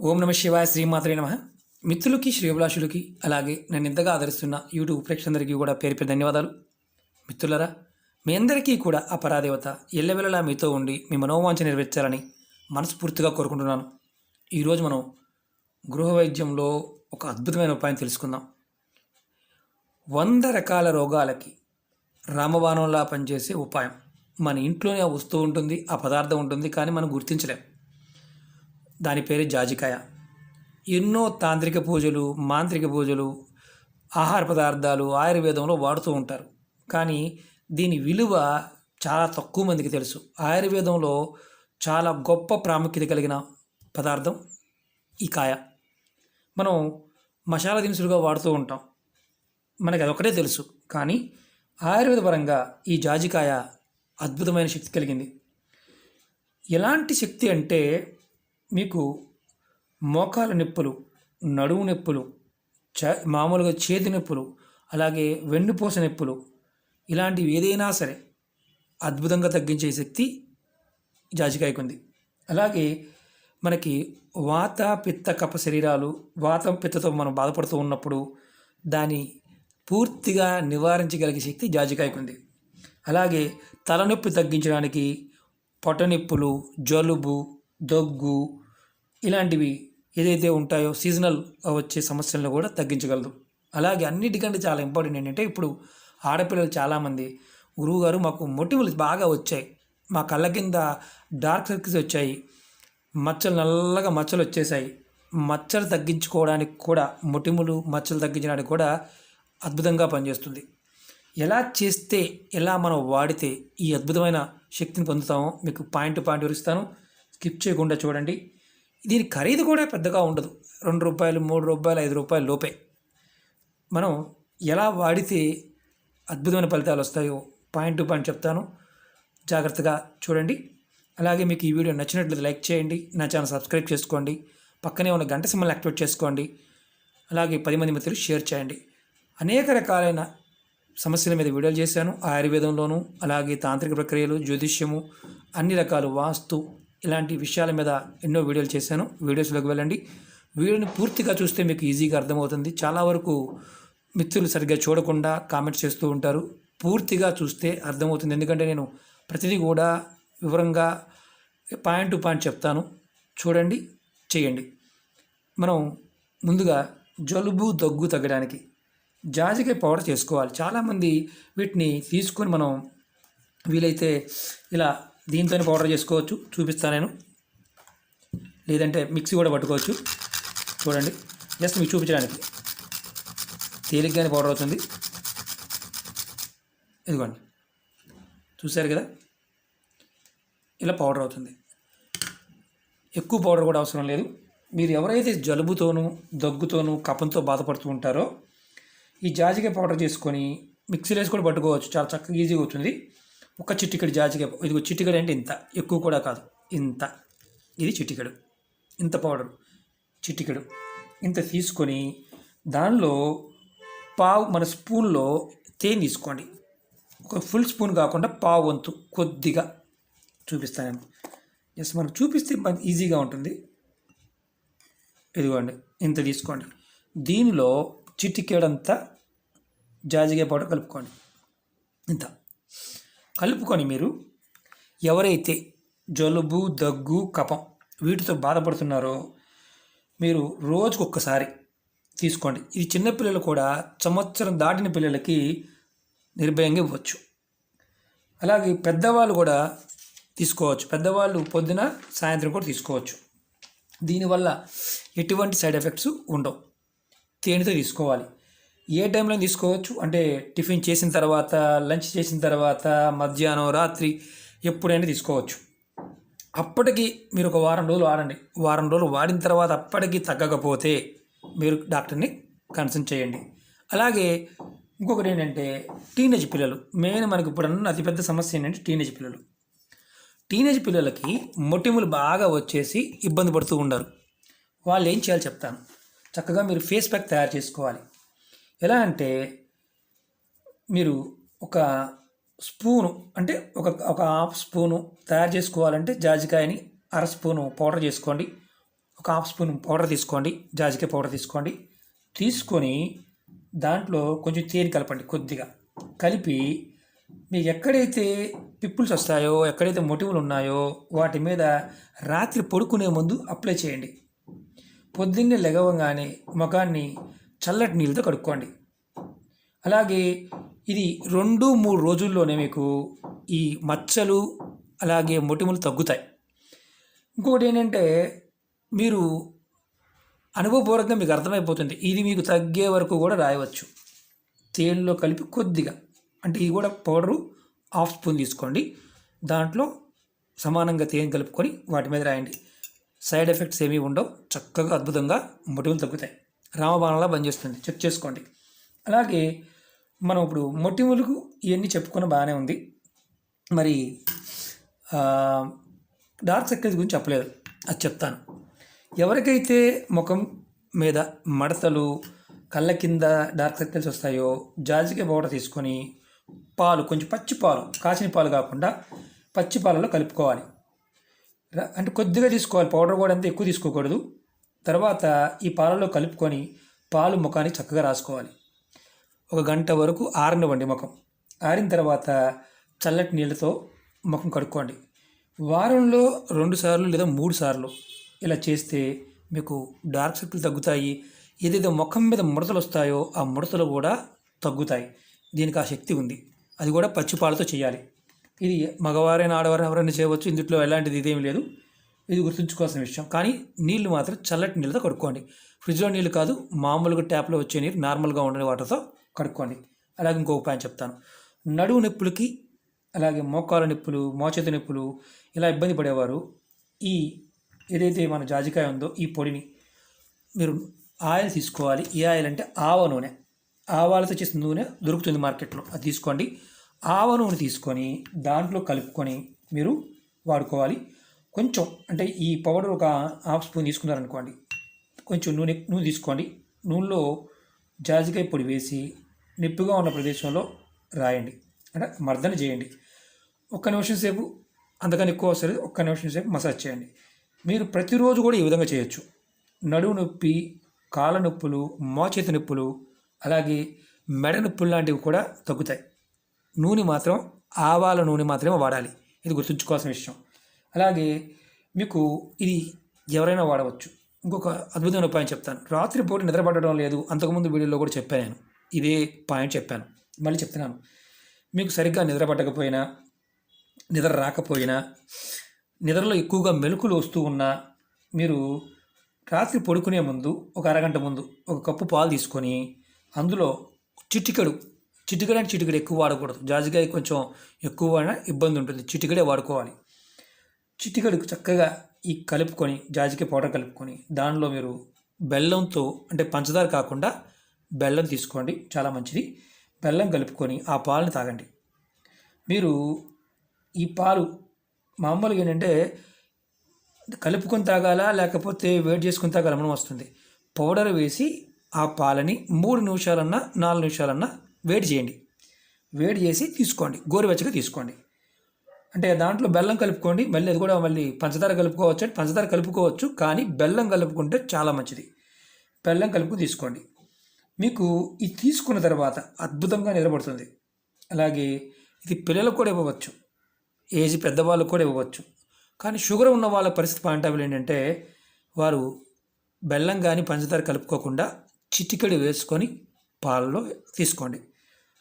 ఓం నమ శివాయ శ్రీమాత్రే నమ. మిత్రులకి శ్రీభిలాషులకి అలాగే నన్ను ఇంతగా ఆదరిస్తున్న యూట్యూబ్ ప్రేక్షకులందరికీ కూడా పేరు పేరు ధన్యవాదాలు. మిత్రులరా మీ అందరికీ కూడా అపరాదేవత ఎల్లవెల్లలా మీతో ఉండి మీ మనోవాంఛ నెరవేర్చాలని మనస్ఫూర్తిగా కోరుకుంటున్నాను. ఈరోజు మనం గృహ వైద్యంలో ఒక అద్భుతమైన ఉపాయం తెలుసుకుందాం. వంద రకాల రోగాలకి రామబాణంలా పనిచేసే ఉపాయం. మన ఇంట్లోనే ఆ వస్తువు ఉంటుంది ఆ పదార్థం ఉంటుంది కానీ మనం గుర్తించలేం. దాని పేరు జాజికాయ. ఎన్నో తాంత్రిక పూజలు మాంత్రిక పూజలు ఆహార పదార్థాలు ఆయుర్వేదంలో వాడుతూ ఉంటారు. కానీ దీని విలువ చాలా తక్కువ మందికి తెలుసు. ఆయుర్వేదంలో చాలా గొప్ప ప్రాముఖ్యత కలిగిన పదార్థం ఈ కాయ. మనం మసాలా దినుసులుగా వాడుతూ ఉంటాం. మనకి అదొకటే తెలుసు. కానీ ఆయుర్వేద పరంగా ఈ జాజికాయ అద్భుతమైన శక్తి కలిగింది. ఎలాంటి శక్తి అంటే మీకు మోకాల నొప్పులు నడుము నొప్పులు చ మామూలుగా చేతి నొప్పులు అలాగే వెన్నుపూస నొప్పులు ఇలాంటివి ఏదైనా సరే అద్భుతంగా తగ్గించే శక్తి జాజికాయకు ఉంది. అలాగే మనకి వాత పిత్త కప శరీరాలు వాతం పిత్తతో మనం బాధపడుతూ ఉన్నప్పుడు దాని పూర్తిగా నివారించగలిగే శక్తి జాజికాయకు ఉంది. అలాగే తలనొప్పి తగ్గించడానికి పొట్టనొప్పులు జలుబు దగ్గు ఇలాంటివి ఏదైతే ఉంటాయో సీజనల్ వచ్చే సమస్యలను కూడా తగ్గించగలదు. అలాగే అన్నిటికంటే చాలా ఇంపార్టెంట్ ఏంటంటే ఇప్పుడు ఆడపిల్లలు చాలామంది గురువుగారు మాకు మొటిములు బాగా వచ్చాయి. మా కళ్ళ కింద డార్క్ సర్కిల్స్ వచ్చాయి. మచ్చలు నల్లగా మచ్చలు వచ్చేసాయి మచ్చలు తగ్గించుకోవడానికి కూడా మొటిములు మచ్చలు తగ్గించడానికి కూడా అద్భుతంగా పనిచేస్తుంది. ఎలా చేస్తే ఎలా మనం వాడితే ఈ అద్భుతమైన శక్తిని పొందుతామో మీకు పాయింట్ పాయింట్ వివరిస్తాను. స్కిప్ చేయకుండా చూడండి. దీని ఖరీదు కూడా పెద్దగా ఉండదు. రెండు రూపాయలు మూడు రూపాయలు ఐదు రూపాయలు లోపే. మనం ఎలా వాడితే అద్భుతమైన ఫలితాలు వస్తాయో పాయింట్ టు పాయింట్ చెప్తాను. జాగ్రత్తగా చూడండి. అలాగే మీకు ఈ వీడియో నచ్చినట్లయితే లైక్ చేయండి. నా ఛానల్ సబ్స్క్రైబ్ చేసుకోండి. పక్కనే ఉన్న గంట సింబల్ యాక్టివేట్ చేసుకోండి. అలాగే పది మంది మిత్రులు షేర్ చేయండి. అనేక రకాలైన సమస్యల మీద వీడియోలు చేశాను. ఆయుర్వేదంలోను అలాగే తాంత్రిక ప్రక్రియలు జ్యోతిష్యము అన్ని రకాలు వాస్తు ఇలాంటి విషయాల మీద ఎన్నో వీడియోలు చేశాను. వీడియోస్లోకి వెళ్ళండి. వీడియోని పూర్తిగా చూస్తే మీకు ఈజీగా అర్థమవుతుంది. చాలా వరకు మిత్రులు సరిగ్గా చూడకుండా కామెంట్స్ చేస్తూ ఉంటారు. పూర్తిగా చూస్తే అర్థమవుతుంది. ఎందుకంటే నేను ప్రతిదీ కూడా వివరంగా పాయింట్ టు పాయింట్ చెప్తాను. చూడండి చేయండి. మనం ముందుగా జలుబు దగ్గు తగ్గడానికి జాజికాయ పౌడర్ చేసుకోవాలి. చాలామంది వీటిని తీసుకొని మనం వీలైతే ఇలా దీంతో పౌడర్ చేసుకోవచ్చు. చూపిస్తాను నేను. లేదంటే మిక్సీ కూడా పట్టుకోవచ్చు. చూడండి. జస్ట్ మీకు చూపించడానికి. తేలిగ్గానే పౌడర్ అవుతుంది. ఇదిగోండి. చూశారు కదా? ఇలా పౌడర్ అవుతుంది. ఎక్కువ పౌడర్ కూడా అవసరం లేదు. మీరు ఎవరైతే జలుబుతోనూ దగ్గుతోనూ కఫంతో బాధపడుతూ ఉంటారో ఈ జాజికాయ పౌడర్ చేసుకొని మిక్సీలో వేసి కూడా పట్టుకోవచ్చు. చాలా చక్కగా ఈజీగా అవుతుంది. ఒక చిటికెడు జాజికాయ ఇది చిట్టికడు అంటే ఇంత ఎక్కువ కూడా కాదు. ఇంత. ఇది చిట్టికడు. ఇంత పౌడర్. చిట్టికడు. ఇంత తీసుకొని దానిలో పావు మన స్పూన్లో తేనె తీసుకోండి. ఒక ఫుల్ స్పూన్ కాకుండా పావు వంతు కొద్దిగా చూపిస్తాను ఎస్ మనకు చూపిస్తే మనకి ఈజీగా ఉంటుంది. ఇదిగోండి ఇంత తీసుకోండి. దీనిలో చిటికేడంతా జాజికాయ పౌడర్ కలుపుకోండి. ఇంత. కలుపుకొని మీరు ఎవరైతే జలుబు దగ్గు కపం వీటితో బాధపడుతున్నారో మీరు రోజుకు ఒక్కసారి తీసుకోండి ఇది చిన్నపిల్లలు కూడా సంవత్సరం దాటిన పిల్లలకి నిర్భయంగా ఇవ్వచ్చు. అలాగే పెద్దవాళ్ళు కూడా తీసుకోవచ్చు. పెద్దవాళ్ళు పొద్దున సాయంత్రం కూడా తీసుకోవచ్చు. దీనివల్ల ఎటువంటి సైడ్ ఎఫెక్ట్స్ ఉండవు. తేనెతో తీసుకోవాలి. ఏ టైంలో తీసుకోవచ్చు. అంటే టిఫిన్ చేసిన తర్వాత లంచ్ చేసిన తర్వాత మధ్యాహ్నం రాత్రి ఎప్పుడైనా తీసుకోవచ్చు. అప్పటికి మీరు ఒక వారం రోజులు వాడండి. వారం రోజులు వాడిన తర్వాత అప్పటికి తగ్గకపోతే మీరు డాక్టర్ని కన్సల్ట్ చేయండి. అలాగే ఇంకొకటి ఏంటంటే టీనేజ్ పిల్లలు. మెయిన్ మనకి ఇప్పుడున్న అతిపెద్ద సమస్య ఏంటంటే టీనేజ్ పిల్లలు. టీనేజ్ పిల్లలకి మొటిములు బాగా వచ్చేసి ఇబ్బంది పడుతూ ఉండరు. వాళ్ళు ఏం చేయాలో చెప్తాను. చక్కగా మీరు ఫేస్ ప్యాక్ తయారు చేసుకోవాలి. ఎలా అంటే మీరు ఒక స్పూను అంటే ఒక ఒక హాఫ్ స్పూను తయారు చేసుకోవాలంటే జాజికాయని అర స్పూను పౌడర్ చేసుకోండి. ఒక హాఫ్ స్పూన్ పౌడర్ తీసుకోండి జాజికాయ పౌడర్ తీసుకోండి. తీసుకొని దాంట్లో కొంచెం తేనె కలపండి కొద్దిగా. కలిపి మీకు ఎక్కడైతే పిప్పుల్స్ వస్తాయో ఎక్కడైతే మొటిములు ఉన్నాయో వాటి మీద రాత్రి పడుకునే ముందు అప్లై చేయండి. పొద్దున్నే లెగవగానే ముఖాన్ని చల్లటి నీళ్ళతో కడుక్కోండి. అలాగే ఇది రెండు మూడు రోజుల్లోనే మీకు ఈ మచ్చలు అలాగే మొటిములు తగ్గుతాయి. ఇంకొకటి ఏంటంటే మీరు అనుభవపూర్వకంగా మీకు అర్థమైపోతుంది. ఇది మీకు తగ్గే వరకు కూడా రాయవచ్చు. తేనెలో కలిపి కొద్దిగా అంటే ఇది కూడా పౌడరు హాఫ్ స్పూన్ తీసుకోండి. దాంట్లో సమానంగా తేనె కలుపుకొని వాటి మీద రాయండి. సైడ్ ఎఫెక్ట్స్ ఏమీ ఉండవు. చక్కగా అద్భుతంగా మొటిమలు తగ్గుతాయి. రామబాణంలా పనిచేస్తుంది చెక్ చేసుకోండి. అలాగే మనం ఇప్పుడు మొటిమలకు ఇవన్నీ చెప్పుకున్న బాగానే ఉంది. మరి డార్క్ సర్కిల్స్ గురించి చెప్పలేదు. అది చెప్తాను. ఎవరికైతే ముఖం మీద మడతలు కళ్ళ కింద డార్క్ సర్కిల్స్ వస్తాయో జాజికాయ పౌడర్ తీసుకొని పాలు కొంచెం పచ్చి పాలు కాచిన పాలు కాకుండా పచ్చి పాలలో కలుపుకోవాలి. అంటే కొద్దిగా తీసుకోవాలి. పౌడర్ కూడా అంత ఎక్కువ తీసుకోకూడదు. తర్వాత ఈ పాలలో కలుపుకొని పాలు ముఖానికి చక్కగా రాసుకోవాలి. ఒక గంట వరకు ఆరనివ్వండి ముఖం. ఆరిన తర్వాత చల్లటి నీళ్ళతో ముఖం కడుక్కోండి. వారంలో రెండు సార్లు లేదా మూడు సార్లు ఇలా చేస్తే మీకు డార్క్ సర్కిల్ తగ్గుతాయి. ఏదైతే ముఖం మీద ముడతలు వస్తాయో ఆ ముడతలు కూడా తగ్గుతాయి. దీనికి ఆ శక్తి ఉంది. అది కూడా పచ్చి పాలతో చేయాలి. ఇది మగవారైనా ఆడవారైనా ఎవరైనా చేయవచ్చు. ఇందులో ఎలాంటిది ఇదేమి లేదు. ఇది గుర్తుంచుకోవాల్సిన విషయం. కానీ నీళ్ళు మాత్రం చల్లటి నీళ్ళతో కడుక్కోండి. ఫ్రిడ్జ్లో నీళ్ళు కాదు మామూలుగా ట్యాప్లో వచ్చే నీరు నార్మల్గా ఉండే వాటర్తో కడుక్కోండి. అలాగే ఇంకో ఉపాయం చెప్తాను. నడువు నొప్పులకి అలాగే మోకాల నొప్పులు మోచేతి నొప్పులు ఇలా ఇబ్బంది పడేవారు. ఈ ఏదైతే మన జాజికాయ ఉందో ఈ పొడిని మీరు ఆయిల్ తీసుకోవాలి. ఏ ఆయిల్ అంటే ఆవ నూనె. ఆవాలతో చేసిన నూనె దొరుకుతుంది మార్కెట్లో. అది తీసుకోండి. ఆవ నూనె తీసుకొని దాంట్లో కలుపుకొని మీరు వాడుకోవాలి. కొంచెం అంటే ఈ పౌడర్ ఒక హాఫ్ స్పూన్ తీసుకున్నారనుకోండి కొంచెం నూనె నూనె తీసుకోండి. నూనెలో జాజికాయ పొడి వేసి నిప్పుగా ఉన్న ప్రదేశంలో రాయండి. అంటే మర్దన చేయండి. ఒక్క నిమిషం సేపు అంతకని ఎక్కువ వస్తుంది ఒక్క నిమిషం సేపు మసాజ్ చేయండి. మీరు ప్రతిరోజు కూడా ఈ విధంగా చేయొచ్చు. నడువు నొప్పి కాళ్ళ నొప్పులు మోచేతి నొప్పులు అలాగే మెడ నొప్పులు లాంటివి కూడా తగ్గుతాయి. నూనె మాత్రం ఆవాల నూనె మాత్రమే వాడాలి. ఇది గుర్తుంచుకోవాల్సిన విషయం. అలాగే మీకు ఇది ఎవరైనా వాడవచ్చు. ఇంకొక అద్భుతమైన ఉపాయం చెప్తాను. రాత్రిపూట నిద్రపడడం లేదు. అంతకుముందు వీడియోలో కూడా చెప్పాను నేను. ఇదే పాయింట్ చెప్పాను. మళ్ళీ చెప్తున్నాను. మీకు సరిగ్గా నిద్ర పట్టకపోయినా నిద్ర రాకపోయినా నిద్రలో ఎక్కువగా మెలకులు వస్తూ ఉన్నా మీరు రాత్రి పడుకునే ముందు ఒక అరగంట ముందు ఒక కప్పు పాలు తీసుకొని అందులో చిటికెడు. చిటికెడు అంటే చిటికెడు ఎక్కువ వాడకూడదు. జాజికాయ కొంచెం ఎక్కువ వాడినా ఇబ్బంది ఉంటుంది. చిటికెడే వాడుకోవాలి. చిటికడుకు చక్కగా ఈ కలుపుకొని జాజికాయ పౌడర్ కలుపుకొని దానిలో మీరు బెల్లంతో అంటే పంచదార కాకుండా బెల్లం తీసుకోండి. చాలా మంచిది. బెల్లం కలుపుకొని ఆ పాలను తాగండి. మీరు ఈ పాలు మామూలుగా ఏంటంటే కలుపుకొని తాగాలా లేకపోతే వేడి చేసుకొని తాగాల మనం వస్తుంది. పౌడర్ వేసి ఆ పాలని మూడు నిమిషాలన్నా నాలుగు నిమిషాలన్నా వేడి చేయండి. వేడి చేసి తీసుకోండి. గోరువెచ్చగా తీసుకోండి. అంటే దాంట్లో బెల్లం కలుపుకోండి మళ్ళీ అది కూడా మళ్ళీ పంచదార కలుపుకోవచ్చు అంటే పంచదార కలుపుకోవచ్చు కానీ బెల్లం కలుపుకుంటే చాలా మంచిది. బెల్లం కలుపుకు తీసుకోండి. మీకు ఇది తీసుకున్న తర్వాత అద్భుతంగా నిలబడుతుంది. అలాగే ఇది పిల్లలకు కూడా ఇవ్వవచ్చు. ఏజ్ పెద్దవాళ్ళకు కూడా ఇవ్వవచ్చు. కానీ షుగర్ ఉన్న వాళ్ళ పరిస్థితి పాయింట్ ఆఫ్ ఏంటంటే వారు బెల్లం కానీ పంచదార కలుపుకోకుండా చిటికెడు వేసుకొని పాలలో తీసుకోండి.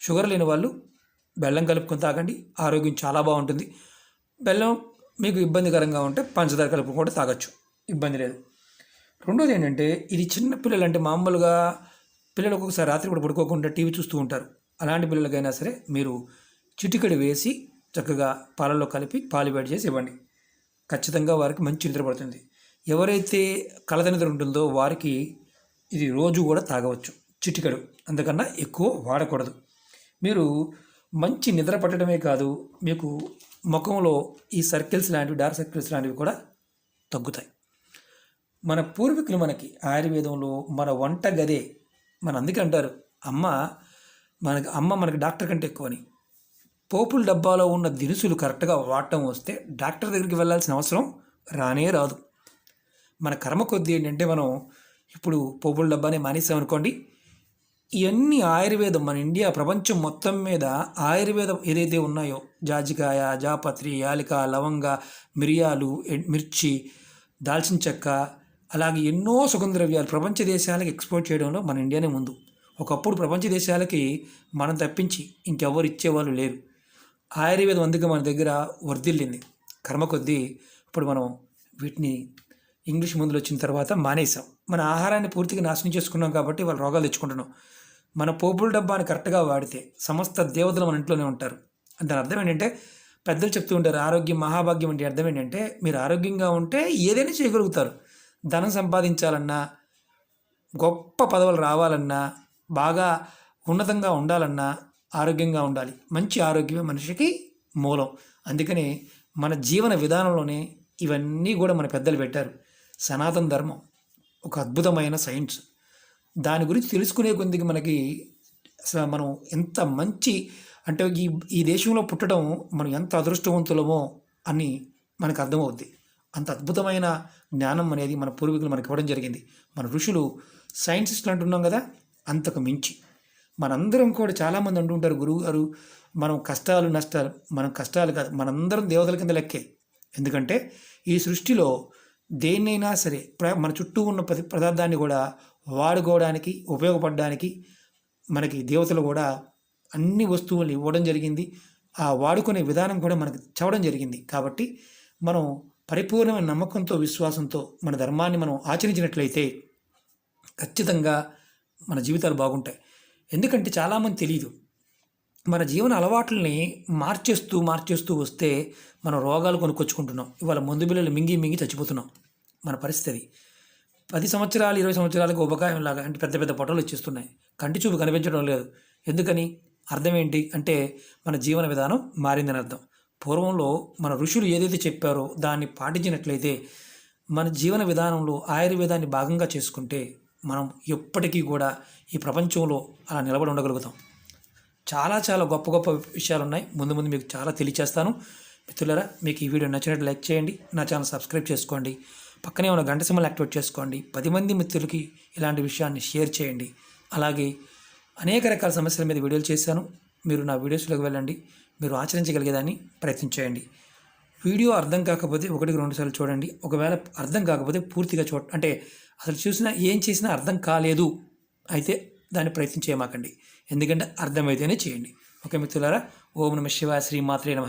షుగర్ లేని వాళ్ళు బెల్లం కలుపుకొని తాగండి. ఆరోగ్యం చాలా బాగుంటుంది. బెల్లం మీకు ఇబ్బందికరంగా ఉంటే పంచదార కలుపుకొని కూడా తాగొచ్చు. ఇబ్బంది లేదు. రెండోది ఏంటంటే ఇది చిన్న పిల్లలు అంటే మామూలుగా పిల్లలు ఒక్కొక్కసారి రాత్రి కూడా పడుకోకుండా టీవీ చూస్తూ ఉంటారు. అలాంటి పిల్లలకైనా సరే మీరు చిటికెడు వేసి చక్కగా పాలలో కలిపి పాలు వేడి చేసి ఇవ్వండి. ఖచ్చితంగా వారికి మంచి నిద్ర పడుతుంది. ఎవరైతే కలత నిద్ర ఉంటుందో వారికి ఇది రోజు కూడా తాగవచ్చు. చిటికెడు. అందుకన్నా ఎక్కువ వాడకూడదు. మీరు మంచి నిద్ర పట్టడమే కాదు మీకు ముఖంలో ఈ సర్కిల్స్ లాంటివి డార్క్ సర్కిల్స్ లాంటివి కూడా తగ్గుతాయి. మన పూర్వీకులు మనకి ఆయుర్వేదంలో మన వంట గదే మన అందుకే అంటారు. అమ్మ మనకి అమ్మ మనకి డాక్టర్ కంటే ఎక్కువని. పోపుల డబ్బాలో ఉన్న దినుసులు కరెక్ట్గా వాడటం వస్తే డాక్టర్ దగ్గరికి వెళ్ళాల్సిన అవసరం రానే రాదు. మన కర్మ కొద్దీ ఏంటంటే మనం ఇప్పుడు పోపుల డబ్బానే మానేసామనుకోండి ఇవన్నీ ఆయుర్వేదం. మన ఇండియా ప్రపంచం మొత్తం మీద ఆయుర్వేదం ఏదైతే ఉన్నాయో జాజికాయ జాపత్రి యాలిక లవంగ మిరియాలు మిర్చి దాల్చిన చెక్క అలాగే ఎన్నో సుగంధ ద్రవ్యాలు ప్రపంచ దేశాలకు ఎక్స్పోర్ట్ చేయడంలో మన ఇండియానే ముందు. ఒకప్పుడు ప్రపంచ దేశాలకి మనం తప్పించి ఇంకెవ్వరు ఇచ్చేవాళ్ళు లేరు. ఆయుర్వేదం అందుకే మన దగ్గర వర్ధిల్లింది. కర్మ కొద్దీ ఇప్పుడు మనం వీటిని ఇంగ్లీష్ మందులు వచ్చిన తర్వాత మానేసాం మన ఆహారాన్ని పూర్తిగా నాశనం చేసుకున్నాం కాబట్టి వాళ్ళు రోగాలు తెచ్చుకుంటున్నాం. మన పోపుల డబ్బాని కరెక్ట్గా వాడితే సమస్త దేవతలు మన ఇంట్లోనే ఉంటారు. దాని అర్థం ఏంటంటే పెద్దలు చెప్తూ ఉంటారు ఆరోగ్యం మహాభాగ్యం అంటే అర్థం ఏంటంటే మీరు ఆరోగ్యంగా ఉంటే ఏదైనా చేయగలుగుతారు. ధనం సంపాదించాలన్నా గొప్ప పదవులు రావాలన్నా బాగా ఉన్నతంగా ఉండాలన్నా ఆరోగ్యంగా ఉండాలి. మంచి ఆరోగ్యమే మనిషికి మూలం. అందుకని మన జీవన విధానంలోనే ఇవన్నీ కూడా మన పెద్దలు పెట్టారు. సనాతన ధర్మం ఒక అద్భుతమైన సైన్స్. దాని గురించి తెలుసుకునే కొద్దిగా మనకి అసలు మనం ఎంత మంచి అంటే ఈ ఈ దేశంలో పుట్టడం మనం ఎంత అదృష్టవంతులమో అని మనకు అర్థమవుద్ది. అంత అద్భుతమైన జ్ఞానం అనేది మన పూర్వీకులు మనకి ఇవ్వడం జరిగింది. మన ఋషులు సైంటిస్టులు అంటున్నాం కదా అంతకు మించి. మనందరం కూడా చాలామంది అంటుంటారు గురువు గారు మనం కష్టాలు నష్టాలు మనం కష్టాలు కాదు మనందరం దేవతల కింద లెక్కే. ఎందుకంటే ఈ సృష్టిలో దేన్నైనా సరే ప్ర- మన చుట్టూ ఉన్న ప్రతి పదార్థాన్ని కూడా వాడుకోవడానికి ఉపయోగపడడానికి మనకి దేవతలు కూడా అన్ని వస్తువులు ఇవ్వడం జరిగింది. ఆ వాడుకునే విధానం కూడా మనకు చెప్పడం జరిగింది. కాబట్టి మనం పరిపూర్ణమైన నమ్మకంతో విశ్వాసంతో మన ధర్మాన్ని మనం ఆచరించినట్లయితే ఖచ్చితంగా మన జీవితాలు బాగుంటాయి. ఎందుకంటే చాలామంది తెలియదు మన జీవన అలవాట్లని మార్చేస్తూ మార్చేస్తూ వస్తే మనం రోగాలు కొనుక్కొచ్చుకుంటున్నాం. ఇవాళ మందు బిళ్ళలు మింగి మింగి చచ్చిపోతున్నాం. మన పరిస్థితి పది సంవత్సరాలు ఇరవై సంవత్సరాలకు ఉపకాయం లాగా అంటే పెద్ద పెద్ద పొట్టలు వచ్చేస్తున్నాయి కంటి చూపు కనిపించడం లేదు. ఎందుకని? అర్థం ఏంటి అంటే మన జీవన విధానం మారిందని అర్థం. పూర్వంలో మన ఋషులు ఏదైతే చెప్పారో దాన్ని పాటించినట్లయితే మన జీవన విధానంలో ఆయుర్వేదాన్ని భాగంగా చేసుకుంటే మనం ఎప్పటికీ కూడా ఈ ప్రపంచంలో అలా నిలబడి ఉండగలుగుతాం. చాలా చాలా గొప్ప గొప్ప విషయాలు ఉన్నాయి ముందు ముందు మీకు చాలా తెలియచేస్తాను. మిత్రులరా మీకు ఈ వీడియో నచ్చినట్టు లైక్ చేయండి. నా ఛానల్ సబ్స్క్రైబ్ చేసుకోండి. పక్కనే ఉన్న గంట సింబల్ యాక్టివేట్ చేసుకోండి. పది మంది మిత్రులకి ఇలాంటి విషయాన్ని షేర్ చేయండి. అలాగే అనేక రకాల సమస్యల మీద వీడియోలు చేశాను. మీరు నా వీడియోస్లోకి వెళ్ళండి. మీరు ఆచరించగలిగేదాన్ని ప్రయత్నించేయండి వీడియో అర్థం కాకపోతే ఒకటికి రెండు సార్లు చూడండి. ఒకవేళ అర్థం కాకపోతే పూర్తిగా చూడ అంటే అసలు చూసినా ఏం చేసినా అర్థం కాలేదు అయితే దాన్ని ప్రయత్నం చేయమాకండి. ఎందుకంటే అర్థమైతేనే చేయండి. ఓకే మిత్రులారా ఓం నమ శివ శ్రీ మాత్రే నమ.